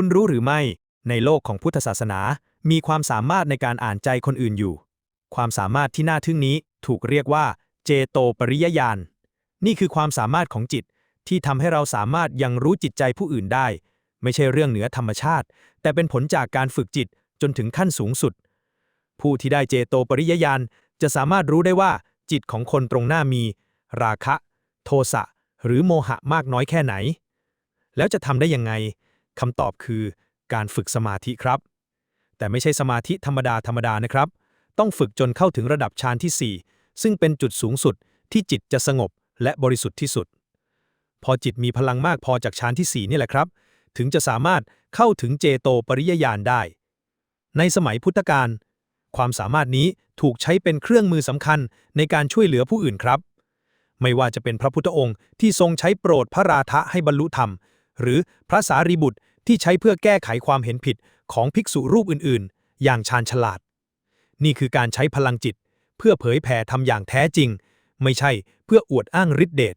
คุณรู้หรือไม่ ในโลกของพุทธศาสนา มีความสามารถในการอ่านใจคนอื่นอยู่ ความสามารถที่น่าทึ่งนี้ถูกเรียกว่า เจโตปริยญาณ นี่คือความสามารถของจิต ที่ทำให้เราสามารถยังรู้จิตใจผู้อื่นได้ ไม่ใช่เรื่องเหนือธรรมชาติ แต่เป็นผลจากการฝึกจิตจนถึงขั้นสูงสุด ผู้ที่ได้เจโตปริยญาณจะสามารถรู้ได้ว่า จิตของคนตรงหน้ามี ราคะ โทสะหรือโมหะมากน้อยแค่ไหน แล้วจะทำได้ยังไง คำตอบคือ การฝึกสมาธิครับ แต่ไม่ใช่สมาธิธรรมดาธรรมดานะครับ ต้องฝึกจนเข้าถึงระดับฌานที่ 4 ซึ่งเป็นจุดสูงสุดที่จิตจะสงบและบริสุทธิ์ที่สุด พอจิตมีพลังมากพอจากฌานที่ 4 นี่แหละครับ ถึงจะสามารถเข้าถึงเจโตปริยญาณได้ ในสมัยพุทธกาลความสามารถนี้ถูกใช้เป็นเครื่องมือสำคัญในการช่วยเหลือผู้อื่นครับ ไม่ว่าจะเป็นพระพุทธองค์ที่ทรงใช้โปรดพระราธะให้บรรลุธรรม หรือพระสารีบุตรที่ใช้เพื่อแก้ไขความเห็นผิดของภิกษุรูปอื่นๆ อย่างชาญฉลาด นี่คือการใช้พลังจิต เพื่อเผยแผ่ทำอย่างแท้จริง ไม่ใช่เพื่ออวดอ้างฤทธิเดช